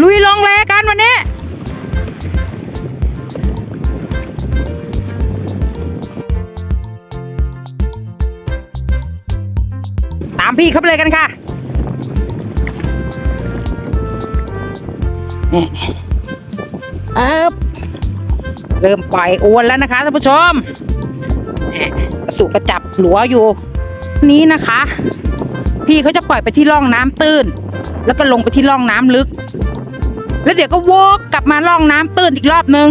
ลุยลงแลกันวันนี้ตามพี่เข้าไปเลยกันค่ะนี่เอ๊บเริ่มปล่อยอวนแล้วนะคะท่านผู้ชมนี่กระสุกระจับหลัวอยู่ นี้นะคะ พี่เขาจะปล่อยไปที่ร่องน้ำตื้น แล้วก็ลงไปที่ร่องน้ำลึก แล้วเดี๋ยวก็วกกลับมาร่องน้ำตื้นอีกรอบนึง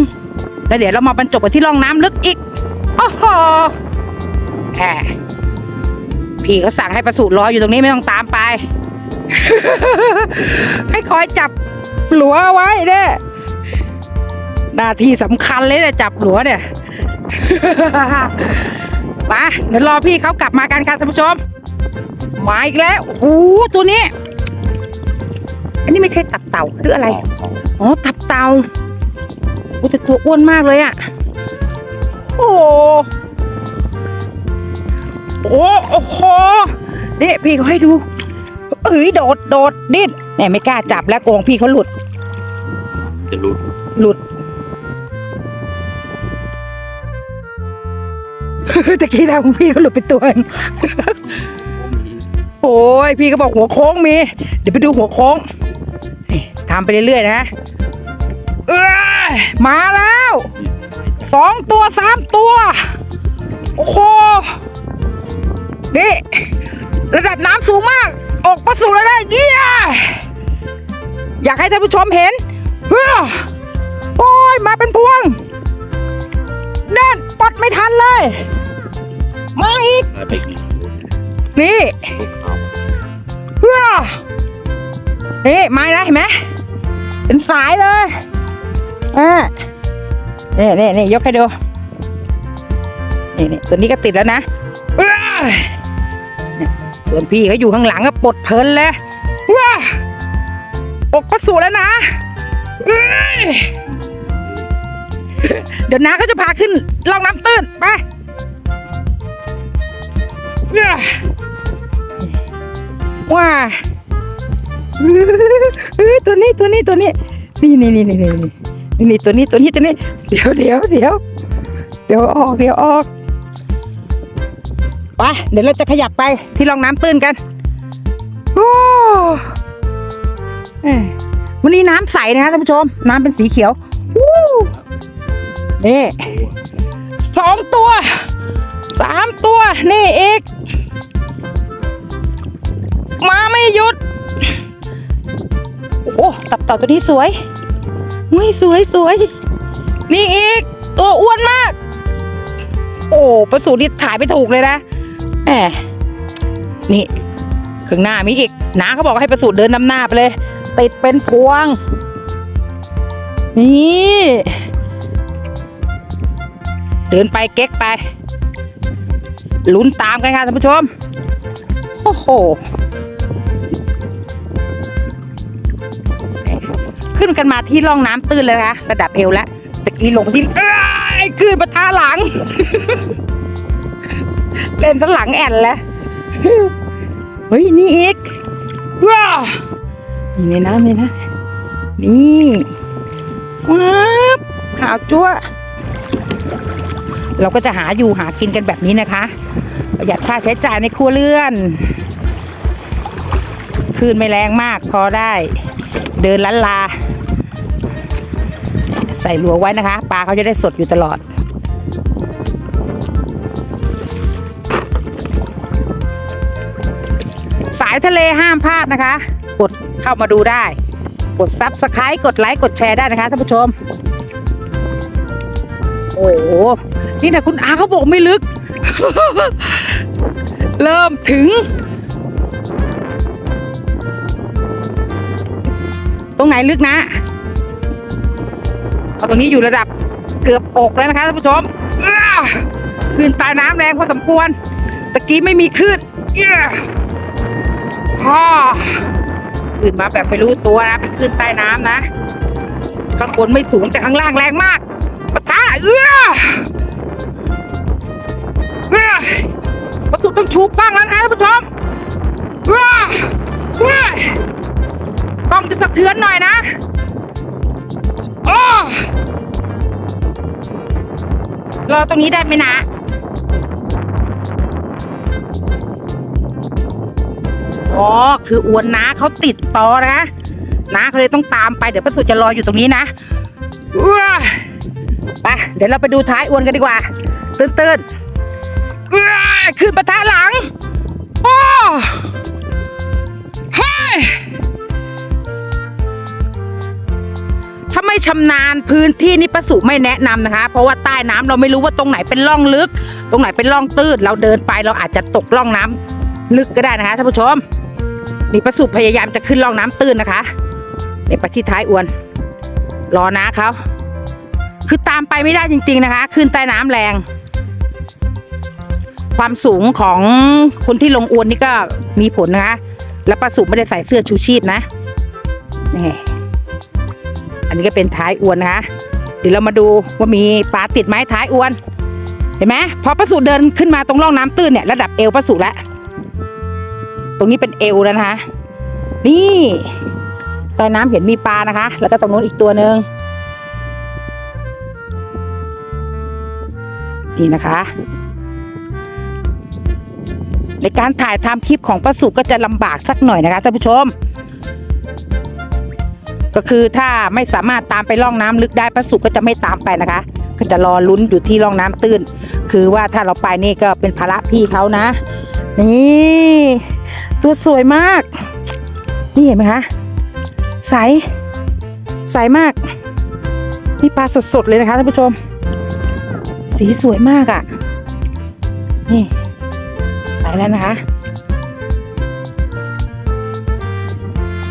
แล้วเดี๋ยวเรามาบรรจบกันที่ร่องน้ำลึกอีกโอ้โหแหมพี่เขาสั่งให้ประสูตรรออยู่ตรงนี้ไม่ต้องตามไป ให้คอยจับหลัวไว้เนี่ยหน้าที่สำคัญเลยเนี่ยจับหลัวเนี่ยมาเดี๋ยวรอพี่เขากลับมากันค่ะท่านผู้ชมมาอีกแล้วโอ้โหตัวนี้ อันนี้ไม่ใช่ตับเต่าหรืออะไร อ๋อ ตับเต่าโอ้แต่ตัวอ้วนมากเลยอะโอ้โหโอ้โอ้โหนี่พี่เขาให้ดู เอ้ยโดดโดดดิ้นเนี่ยไม่กล้าจับแล้วโกงพี่เขาหลุด จะรู้หลุดตะกี้ทางของพี่เขาหลุดไปตัวเองโอ้ยพี่ก็บอกหัวโค้งมี เดี๋ยวไปดูหัวโค้งนี่ ทำไปเรื่อยๆนะเอ้ยมาแล้วสองตัวสามตัว โอ้โหนี่ระดับน้ำสูงมาก ออกประสูแล้วนะเยี่ยอยากให้ท่านผู้ชมเห็นเฮ้อโอ้ยมาเป็นพวงนั่นปดไม่ทันเลย มาอีก นี่เขาเฮ้อนี่มาแล้วเห็นไหม เป็นสายเลยอ่านี่นี่นี่ยกให้ดู นี่นี่ตัวนี้ก็ติดแล้วนะส่วนพี่เขาอยู่ข้างหลังก็ปลดเพลินเลยว้าอกก็สูแล้วนะ เดี๋ยวน้าเขาจะพาขึ้นลองน้ำตื้นไปว้า ตัวนี้ตัวนี้ตัวนี้ นี่นี่นี่นี่นี่นี่นี่ตัวนี้ตัวนี้ตัวนี้ เดี๋ยวเดี๋ยวเดี๋ยวเดี๋ยวออกเดี๋ยวออกไปเดี๋ยวเราจะขยับไปที่ร่องน้ำตื้นกันโอ้วันนี้น้ำใสนะคะท่านผู้ชม น้ำเป็นสีเขียววู้นี่สองตัวสามตัว นี่อีก มาไม่หยุด โอ้โหตับเต่าตัวนี้สวยอุ้ยสวยสวยนี่อีก ตัวอ้วนมาก โอ้ประสูติถ่ายไม่ถูกเลยนะแหมนี่ข้างหน้ามีอีกน้าเขาบอกให้ประสูติเดินนำหน้าไปเลย ติดเป็นพวง นี่ เดินไปเก๊กไป ลุ้นตามกันค่ะท่านผู้ชม โอ้โห ขึ้นกันมาที่ร่องน้ำตื้นเลยนะคะระดับเอวแล้วตะกี้ลงที่เอยขึ้นมาท่าหลัง เล่นซะหลังแอนแล้วเฮ้ยนี่อีกว้านี่ในน้ำเลยนะ นี่ว้าบขาวจั๊วเราก็จะหาอยู่หากินกันแบบนี้นะคะ ประหยัดค่าใช้จ่ายในครัวเรือนคืนไม่แรงมากพอได้ เดินลันลา ส่หลัวไว้นะคะ ปลาเขาจะได้สดอยู่ตลอด สายทะเลห้ามพลาดนะคะ กดเข้ามาดูได้ กดซับสไครต์กดไลค์กดแชร์ได้นะคะท่านผู้ชม โอ้โหนี่นะคุณอาเขาบอกไม่ลึก เริ่มถึงตรงไหนลึกนะ ตรงนี้อยู่ระดับเกือบอกแล้วนะคะท่านผู้ชมอ้นใตายน้ำแรงพอสมควรตะกี้ไม่มีคลื่นอ้าพ่อคลื่นมาแบบไม่รู้ตัวนะ เป็นคลื่นใต้น้ำนะ ข้างบนไม่สูงแต่ข้างล่างแรงมากปะทะเอื้อเอื้อประสุดต้องชูบ้างแล้วนะคะท่านผู้ชมเอื้อเอื้อกล้องจะสะเทือนหน่อยนะ รอตรงนี้ได้ไหมนะ อ๋อ คืออวนนะเขาติดตอนะ นะเขาเลยต้องตามไป เดี๋ยวพระสุจะรออยู่ตรงนี้นะไป เดี๋ยวเราไปดูท้ายอวนกันดีกว่า ตื่นตื่นขึ้นประทะหลัง โอ้เฮ้ย ไม่ชำนาญพื้นที่นี่ประสุไม่แนะนำนะคะ เพราะว่าใต้น้ำเราไม่รู้ว่าตรงไหนเป็นร่องลึก ตรงไหนเป็นร่องตื้นเราเดินไปเราอาจจะตกร่องน้ำลึกก็ได้นะคะท่านผู้ชมนี่ประสุพยายามจะขึ้นร่องน้ำตื้นนะคะนี่ไปที่ท้ายอวน รอนะเขาคือตามไปไม่ได้จริง ๆนะคะ ขึ้นใต้น้ำแรง ความสูงของคนที่ลงอวนนี่ก็มีผลนะคะ แล้วประสุไม่ได้ใส่เสื้อชูชีพนะนี่ อันนี้ก็เป็นท้ายอวนนะคะ เดี๋ยวเรามาดูว่ามีปลาติดไหมท้ายอวน เห็นไหมพอประสุเดินขึ้นมาตรงร่องน้ำตื้นเนี่ยระดับเอวประสุแล้วตรงนี้เป็นเอวแล้วนะคะนี่ใต้น้ำเห็นมีปลานะคะ แล้วก็ตรงนู้นอีกตัวหนึ่งนี่นะคะ ในการถ่ายทำคลิปของป้าสุก็จะลำบากสักหน่อยนะคะท่านผู้ชม ก็คือถ้าไม่สามารถตามไปล่องน้ำลึกได้ป้าสุก็จะไม่ตามไปนะคะ ก็จะรอลุ้นอยู่ที่ร่องน้ำตื้น คือว่าถ้าเราไปนี่ก็เป็นภาระพี่เขานะ นี่ตัวสวยมาก นี่เห็นไหมคะ ใส ใสมาก นี่ปลาสดๆเลยนะคะท่านผู้ชม สีสวยมากอะ่ะ นี่ ไปแล้วนะคะ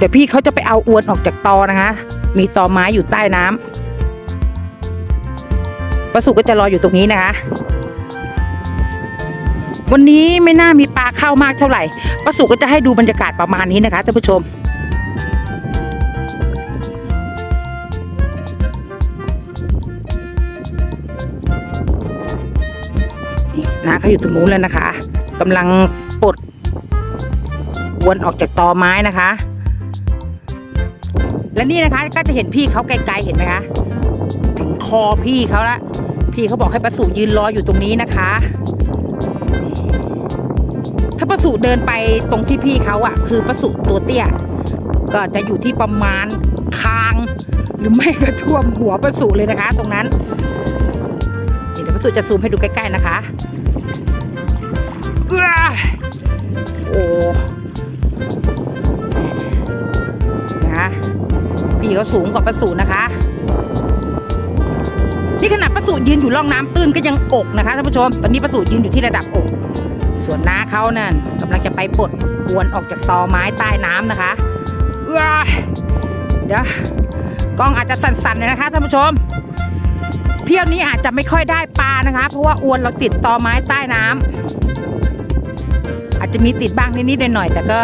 เดี๋ยวพี่เขาจะไปเอาอวนออกจากตอนะคะ มีตอไม้อยู่ใต้น้ำประสุก็จะรออยู่ตรงนี้นะคะ วันนี้ไม่น่ามีปลาเข้ามากเท่าไหร่ป้าสุก็จะให้ดูบรรยากาศประมาณนี้นะคะท่านผู้ชมนี่นาเขาอยู่ตรงนู้นแล้วนะคะกำลังปลดวนออกจากตอไม้นะคะ และนี่นะคะก็จะเห็นพี่เขาไกลๆเห็นไหมคะถึงคอพี่เขาละพี่เขาบอกให้ประสูยืนรออยู่ตรงนี้นะคะ ถ้าประสูเดินไปตรงที่พี่เขาอะคือประสูตัวเตี้ย ก็จะอยู่ที่ประมาณคาง หรือไม่ก็ท่วมหัวประสูเลยนะคะ ตรงนั้นเดี๋ยวประสูจะซูมให้ดูใกล้ๆนะคะอื้อโอ้นะ คะพี่เขาสูงกว่าประสูนะคะนี่ขนาดประสูยืนอยู่ร่องน้ำตื้นก็ยังอกนะคะท่านผู้ชม ตอนนี้ประสูยืนอยู่ที่ระดับอก ส่วนน้าเขานั่นกำลังจะไปปลดอวนออกจากตอไม้ใต้น้ำนะคะเดี๋ยวกล้องอาจจะสั่นๆหน่อยนะคะท่านผู้ชม เที่ยวนี้อาจจะไม่ค่อยได้ปลานะคะ เพราะว่าอวนเราติดตอไม้ใต้น้ำอาจจะมีติดบ้างนิดๆหน่อยๆแต่ก็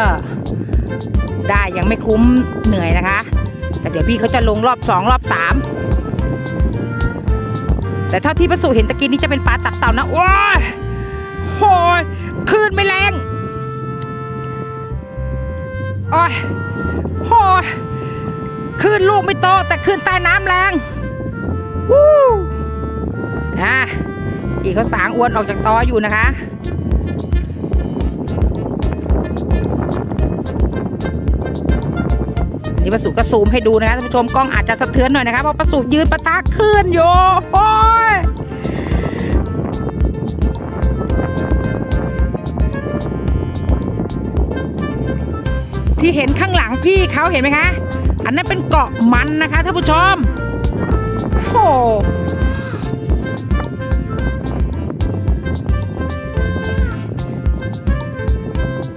ได้ยังไม่คุ้มเหนื่อยนะคะ แต่เดี๋ยวพี่เขาจะลงรอบสองรอบสามแต่เท่าที่ประสูเห็นตะกี้นี้จะเป็นปลาตักเต่านะว้าโอ้ยคลื่นไม่แรงโอ้ยโอ้ยคลื่นลูกไม่โตแต่คลื่นใต้น้ำแรงวู้อะพี่เขาสางอวนออกจากตออยู่นะคะ นี่ประสูก็ซูมให้ดูนะคะท่านผู้ชมกล้องอาจจะสะเทือนหน่อยนะคะเพราะประสูยืนประตาคลื่นอยู่โอ้ยที่เห็นข้างหลังพี่เขาเห็นไหมคะ อันนั้นเป็นเกาะมันนะคะท่านผู้ชมโอ้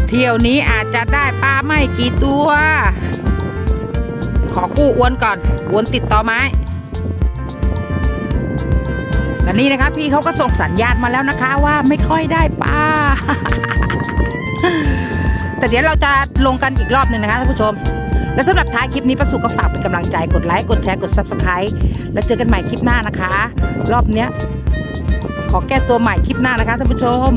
เที่ยวนี้อาจจะได้ปลาไม่กี่ตัว ขอกู้อวนก่อนอวนติดต่อไม้และนี่นะคะพี่เขาก็ส่งสัญญาณมาแล้วนะคะว่าไม่ค่อยได้ปลาแต่เดี๋ยวเราจะลงกันอีกรอบหนึ่งนะคะท่านผู้ชม และสำหรับท้ายคลิปนี้ประสุก็ฝากเป็นกำลังใจกดไลค์กดแชร์กด subscribe แล้วเจอกันใหม่คลิปหน้านะคะ รอบเนี้ยขอแก้ตัวใหม่คลิปหน้านะคะท่านผู้ชม